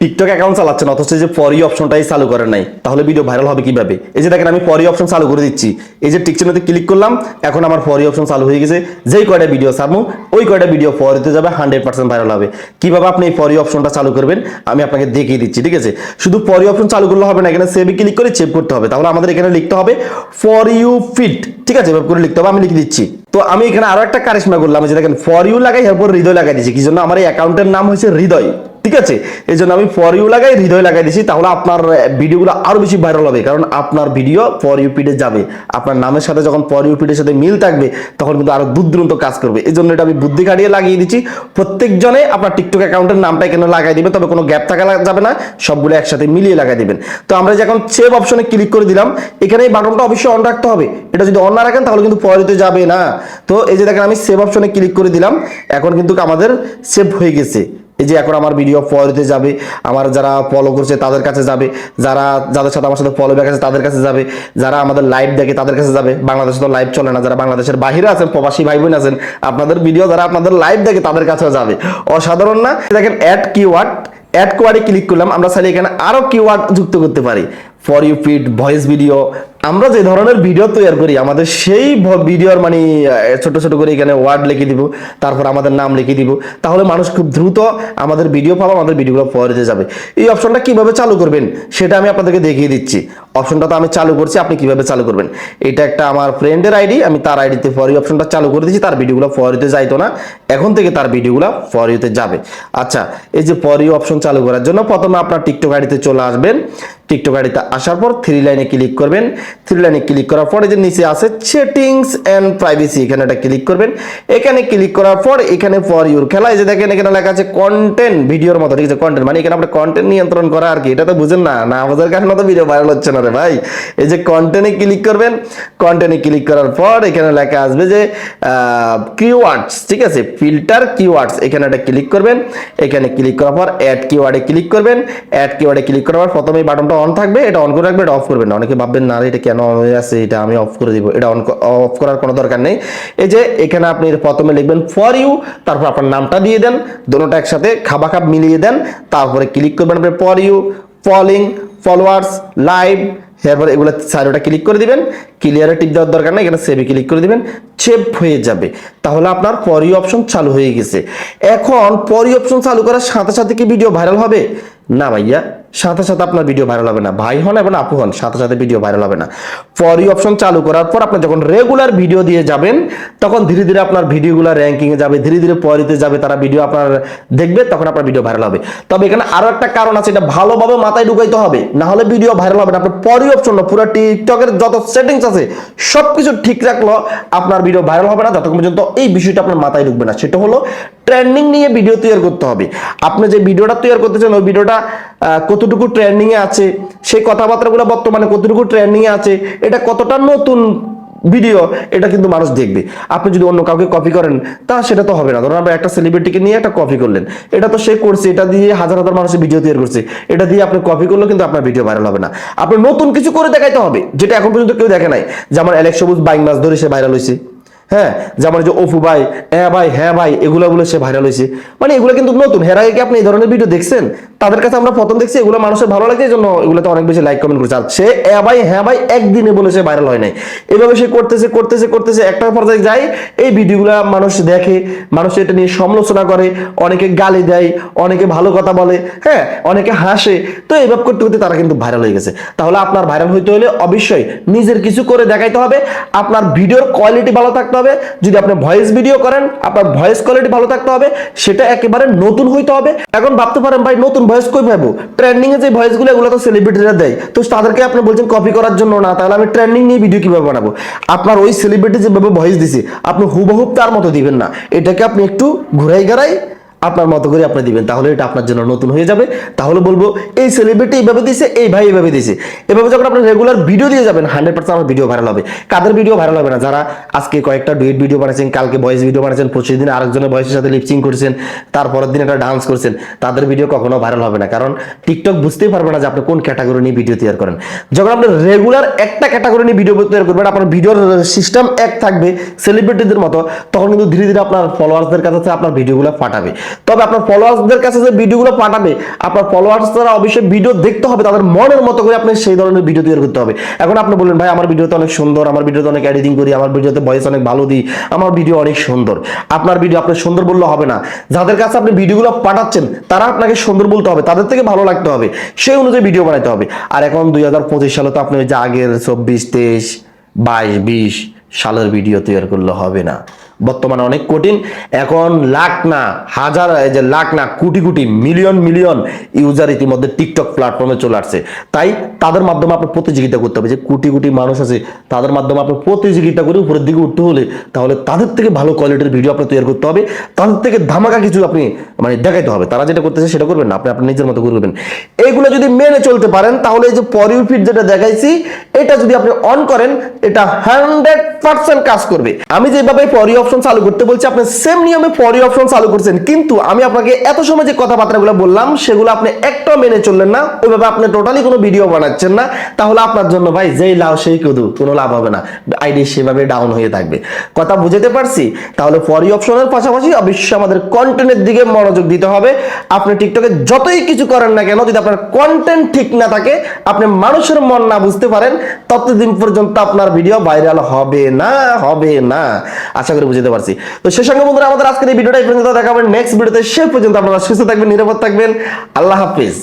TikTok account চালাচ্ছেন অথচ যে পরি অপশনটাই চালু করেন নাই। তাহলে ভিডিও ভাইরাল হবে কীভাবে? এই যে দেখেন, আমি পরি অপশন চালু করে দিচ্ছি। এই যে টিকচিনতে ক্লিক করলাম, এখন আমার পরি অপশন চালু হয়ে গেছে। যেই কয়টা ভিডিও সামু ওই কয়টা ভিডিও পরিতে যাবে হান্ড্রেড পার্সেন্ট ভাইরাল হবে। কীভাবে আপনি এই পরি অপশনটা চালু করবেন, আমি আপনাকে দেখিয়ে দিচ্ছি, ঠিক আছে? শুধু পরি অপশন চালু করলে হবে না, এখানে সেভে ক্লিক করে চেক করতে হবে। তাহলে আমাদের এখানে লিখতে হবে ফর ইউ ফিট ঠিক আছে? এভাবে করে লিখতে হবে, আমি লিখে দিচ্ছি। তো আমি এখানে আরও একটা কারিশমা করলাম যে দেখেন ফর ইউ লাগাই, এরপর হৃদয় লাগাই দিচ্ছি। কি জন্য? আমার এই অ্যাকাউন্টের নাম হয়েছে হৃদয়। ঠিক আছে? এই জন্য আমি ফর ইউ লাগাই, হৃদয় লাগাই দিছি, তাহলে আপনার ভিডিওগুলো আরও বেশি ভাইরাল হবে, কারণ আপনার ভিডিও ফর ইউ পিডে যাবে। আপনার নামের সাথে যখন ফর ইউ পিডের সাথে মিল থাকবে, তখন কিন্তু আরও দূর কাজ করবে। এই জন্য এটা আমি বুদ্ধি খাটিয়ে লাগিয়ে দিচ্ছি, প্রত্যেকজনে আপনার টিকটক অ্যাকাউন্টের নামটা এখানে লাগাই দিবে তবে কোনো গ্যাপ থাকা যাবে না, সবগুলো একসাথে মিলিয়ে লাগাই দিবেন। তো আমরা যখন সেভ অপশনে ক্লিক করে দিলাম, এখানে এই বাটনটা অবশ্যই অন রাখতে হবে। এটা যদি অন না রাখেন, তাহলে কিন্তু পরিতে যাবে না। তো এই যে দেখেন, আমি সেভ অপশনে ক্লিক করে দিলাম, এখন কিন্তু আমাদের সেভ হয়ে গেছে। এই যে এখন আমার ভিডিও ফলোতে যাবে, আমার যারা ফলো করছে তাদের কাছে যাবে, যারা, যাদের সাথে আমার সাথে ফলো ব্যাক আছে তাদের কাছে যাবে, যারা আমাদের লাইভ দেখে তাদের কাছে যাবে, বাংলাদেশে তো লাইভ চলে না, যারা বাংলাদেশের বাইরে আছেন, প্রবাসী ভাই বোন আছেন, আপনাদের ভিডিও যারা আপনাদের লাইভ দেখে তাদের কাছেও যাবে। অসাধারণ না? দেখেন অ্যাড কিওয়ার্ড অ্যাড কোয়ার্ডে ক্লিক করলাম, আমরা চাইলে এখানে আরও কিওয়ার্ড যুক্ত করতে পারি। For you feed voice video আমরা যে ধরনের ভিডিও তৈরি করি, আমাদের সেই ভিডিওর মানে ছোট ছোট করে এখানে ওয়ার্ড লিখে দিব, তারপর আমাদের নাম লিখে দিব, তাহলে মানুষ খুব দ্রুত আমাদের ভিডিও পাবো, আমাদের ভিডিওগুলো পরে যাবে। এই অপশনটা কীভাবে চালু করবেন, সেটা আমি আপনাদেরকে দেখিয়ে দিচ্ছি। অপশনটা তো আমি চালু করছি, আপনি কীভাবে চালু করবেন? এটা একটা আমার ফ্রেন্ডের আইডি আমি তার আইডিতে ফর ইউ অপশনটা চালু করে দিয়েছি, তার ভিডিওগুলো ফর ইউতে যাইতো না। এখন থেকে তার ভিডিওগুলো ফর ইউতে যাবে। আচ্ছা এই যে ফর অপশন চালু করার জন্য প্রথমে আপনার টিকটক আইডিতে চলে আসবেন। টিকটক আইডিতে আসার পর থ্রি লাইনে ক্লিক করবেন। থ্রি লাইনে ক্লিক করার পরে যে নিচে আছে সেটিংস এন্ড প্রাইভেসি এখানে এটা ক্লিক করবেন। এখানে ক্লিক করার পর এখানে ফর ইউর খেলা যে দেখেন এখানে লেখা আছে কন্টেন্ট ভিডিওর মতো, ঠিক আছে কন্টেন্ট মানে এখানে আপনার কন্টেন্ট নিয়ন্ত্রণ করা আর কি, এটা তো বুঝেন না না বোঝার কারণে তো ভিডিও ভাইরাল হচ্ছে না রে ভাই। এই যে কন্টেন্টে ক্লিক করবেন কন্টেন্টে ক্লিক করার পর এখানে লেখা আসবে যে কিওয়ার্ডস ঠিক আছে? ফিল্টার কিওয়ার্ডস এখানে একটা ক্লিক করবেন। এখানে ক্লিক করার পর অ্যাড কিওয়ার্ডে ক্লিক করবেন। অ্যাড কিওয়ার্ডে ক্লিক করার পর প্রথমে বাটনটা অন থাকবে। এটা অন করে রাখবে, এটা অফ করবেন না। অনেকে ভাববেন, না এটা কেন অন হয়ে আছে? এটা আমি অফ করে দিব। এটা অন অফ করার কোনো দরকার নেই। এই যে এখানে আপনি প্রথমে লিখবেন ফর ইউ তারপর আপনার নামটা দিয়ে দেন। দুটোটা একসাথে খাবা খাপ মিলিয়ে দেন। তারপরে ক্লিক করবেন আপনি for you following followers live এরপর এগুলো সাইডোটা ক্লিক করে দিবেন। ক্লিয়ারে টিপ দেওয়ার দরকার নেই, এখানে সেভে ক্লিক করে দিবেন। সেভ হয়ে যাবে। তাহলে আপনার পরি অপশন চালু হয়ে গেছে। এখন পরি অপশন চালু করার সাথে সাথে কি ভিডিও ভাইরাল হবে? না ভাইয়া। সাথে সাথে আপনার ভিডিও ভাইরাল হবে না। ভাই হন এবং আপু হন সাথে সাথে ভিডিও ভাইরাল হবে না। পরি অপশন চালু করার পর আপনি যখন রেগুলার ভিডিও দিয়ে যাবেন তখন ধীরে ধীরে আপনার ভিডিওগুলো র্যাঙ্কিংয়ে যাবে ধীরে ধীরে পরিতে যাবে তারা ভিডিও আপনার দেখবে তখন আপনার ভিডিও ভাইরাল হবে। তবে এখানে আরও একটা কারণ আছে এটা ভালোভাবে মাথায় ঢুকাইতে হবে। না হলে ভিডিও ভাইরাল হবে না। আপনার পরি অপশন না পুরো টিকটকের যত সেটিংস আছে সবকিছু ঠিক রাখল আপনার ভিডিও ভাইরাল হবে না। যতক্ষণ পর্যন্ত এই বিষয়টা আপনার মাথায় ঢুকবে না। সেটা হলো ট্রেন্ডিং নিয়ে ভিডিও তৈরি করতে হবে। আপনি যে ভিডিওটা তৈরি করতেছেন ওই ভিডিওটা আহ, কতটুকু ট্রেন্ডিং এ আছে, সেই কথাবার্তাগুলো বর্তমানে কতটুকু ট্রেন্ডিং এ আছে, এটা কতটা নতুন ভিডিও এটা কিন্তু মানুষ দেখবে। আপনি যদি অন্য কাউকে কপি করেন, তা সেটা তো হবে না। ধরুন আমরা একটা সেলিব্রিটিকে নিয়ে একটা কপি করলেন। এটা তো সে করছে, এটা দিয়ে হাজার হাজার মানুষের ভিডিও তৈরি করছে। এটা দিয়ে আপনি কপি করলে কিন্তু আপনার ভিডিও ভাইরাল হবে না। আপনি নতুন কিছু করে দেখাইতে হবে, যেটা এখন পর্যন্ত কেউ দেখে নাই। যেমন অ্যালেক্স সবুজ বাইং মাছ ধরে সে ভাইরাল হয়েছে হ্যাঁ যেমন যে অফু ভাই হ্যাঁ ভাই হ্যাঁ ভাই, এগুলো বলে সে ভাইরাল হয়েছে। মানে এগুলো কিন্তু নতুন। হের আগে কি আপনি এই ধরনের ভিডিও দেখছেন? তাদের কাছে আমরা প্রথম দেখছি এগুলো মানুষের ভালো লাগে এই জন্য এগুলোতে অনেক বেশি লাইক কমেন্ট করছে। আর সে হ্যাঁ ভাই হ্যাঁ ভাই একদিনে বলে সে ভাইরাল হয় নাই। এভাবে সে করতেছে করতেছে করতেছে একটা পর্যায়ে যায়, এই ভিডিওগুলো মানুষ দেখে, মানুষ এটা নিয়ে সমালোচনা করে, অনেকে গালি দেয়, অনেকে ভালো কথা বলে হ্যাঁ অনেকে হাসে। তো এইভাবে করতে করতে তারা কিন্তু ভাইরাল হয়ে গেছে। তাহলে আপনার ভাইরাল হইতে হলে অবশ্যই নিজের কিছু করে দেখাইতে হবে। আপনার ভিডিওর কোয়ালিটি ভালো থাকতে হবে, যদি আপনি ভয়েস ভিডিও করেন, আপনার ভয়েস কোয়ালিটি ভালো থাকতে হবে, সেটা একেবারে নতুন হইতে হবে। এখন ভাবতে পারেন, ভাই, নতুন ভয়েস কই পাবো ট্রেন্ডিং এ যে ভয়েসগুলো এগুলো তো সেলিব্রিটিরা দেয়। তো তাদেরকে আপনি বলছেন কপি করার জন্য না, তাহলে আমি ট্রেন্ডিং নিয়ে ভিডিও কীভাবে বানাবো? আপনার ওই সেলিব্রিটি যেভাবে ভয়েস দিছে, আপনি হুবহুব তার মতো দিবেন না। এটাকে আপনি একটু ঘুরাই গাড়াই আপনার মতো করে আপনি দিবেন, তাহলে এটা আপনার জন্য নতুন হয়ে যাবে। তাহলে বলব, এই সেলিব্রিটি এইভাবে দিছে, এই ভাই এইভাবে দিছে। এভাবে যখন আপনি রেগুলার ভিডিও দিয়ে যাবেন হান্ড্রেড পার্সেন্ট আমার ভিডিও ভাইরাল হবে। কাদের ভিডিও ভাইরাল হবে না? যারা আজকে কয়েকটা ডুয়েট ভিডিও বানাচ্ছেন কালকে ভয়েস ভিডিও বানাচ্ছেন দিন আরেকজনের ভয়েসের সাথে লিপসিং করছেন, তারপরের দিন একটা ডান্স করছেন, তাদের ভিডিও কখনো ভাইরাল হবে না। কারণ টিকটক বুঝতেই পারবে না যে আপনি কোন ক্যাটাগরি নিয়ে ভিডিও তৈরি করেন। যখন আপনি রেগুলার একটা ক্যাটাগরি নিয়ে ভিডিও তৈরি করবেন, আপনার ভিডিওর সিস্টেম এক থাকবে সেলিব্রিটিদের মতো, তখন কিন্তু ধীরে ধীরে আপনার ফলোয়ার্সদের কাছে আপনার ভিডিওগুলো ফাটাবে। তবে আপনার ফলোয়ার্সদের কাছে যে ভিডিওগুলো পাঠাবে, আপনার ফলোয়ার্সরা অবশ্যই ভিডিও দেখতে হবে, তাদের মনের মতো করে আপনি সেই ধরনের ভিডিও তৈরি করতে হবে। এখন আপনি বললেন, ভাই, আমার ভিডিওতে অনেক সুন্দর, আমার ভিডিওতে অনেক এডিটিং করি, আমার ভিডিওতে ভয়েস অনেক ভালো দিই, আমার ভিডিও অনেক সুন্দর। আপনার ভিডিও আপনি সুন্দর বললে হবে না। যাদের কাছে আপনি ভিডিওগুলো পাঠাচ্ছেন, তারা আপনাকে সুন্দর বলতে হবে, তাদের থেকে ভালো লাগতে হবে, সেই অনুযায়ী ভিডিও বানাতে হবে। আর এখন দুই হাজার পঁচিশ সালে তো আপনি ওই যে আগের চব্বিশ, তেইশ, বাইশ, বিশ সালের ভিডিও তৈরি করলে হবে না। বর্তমানে অনেক কঠিন। এখন লাখ না, হাজার, এই যে লাখ না, crore crore, million million user ইতিমধ্যে টিকটক প্ল্যাটফর্মে চলে আসছে। তাই তাদের মাধ্যমে আপনার প্রতিযোগিতা করতে হবে। যে কোটি কোটি মানুষ আছে, তাদের মাধ্যমে আপনি প্রতিযোগিতা করে উপরের দিকে উঠতে হলে তাহলে তাদের থেকে ভালো কোয়ালিটির ভিডিও আপনার তৈরি করতে হবে। তাদের থেকে ধামাকা কিছু আপনি মানে দেখাইতে হবে। তারা যেটা করতেছে সেটা করবেন না, আপনি আপনার নিজের মতো করবেন। এইগুলো যদি মেনে চলতে পারেন, তাহলে এই যে পরিউ ফিট যেটা দেখাইছি, এটা যদি আপনি অন করেন, এটা হান্ড্রেড পার্সেন্ট কাজ করবে। আমি যেভাবে পরি অপশন চালু করতে বলছি, আপনি সেম নিয়মে পরি অপশন চালু করছেন। কিন্তু আমি আপনাকে এত সময় যে কথাবার্তাগুলো বললাম, সেগুলো আপনি একটাও মেনে চললেন না, ওইভাবে আপনি টোটালি কোনো ভিডিও বানাচ্ছেন না। তাহলে আপনার জন্য ভাই, যেই লাভ সেই কদু, কোনো লাভ হবে না। আইডি সেভাবে ডাউন হয়ে থাকবে। কথা বুঝতে পারছি? তাহলে পরি অপশনের পাশাপাশি অবশ্যই আমাদের কন্টেন্টের দিকে মনোযোগ দিতে হবে। আপনি টিকটকে যতই কিছু করেন না কেন, যদি আপনার কন্টেন্ট ঠিক না থাকে, আপনি মানুষের মন না বুঝতে পারেন, ততদিন পর্যন্ত আপনার ভিডিও ভাইরাল হবে না হবে না। আশা করি বুঝতে পারছি। তো সে সঙ্গে বন্ধুরা, আমাদের আজকের এই ভিডিওটা এই পর্যন্ত। দেখাবেন নেক্সট ভিডিওতে। সে পর্যন্ত আপনারা সুস্থ থাকবেন, নিরাপদ থাকবেন। আল্লাহ হাফিজ।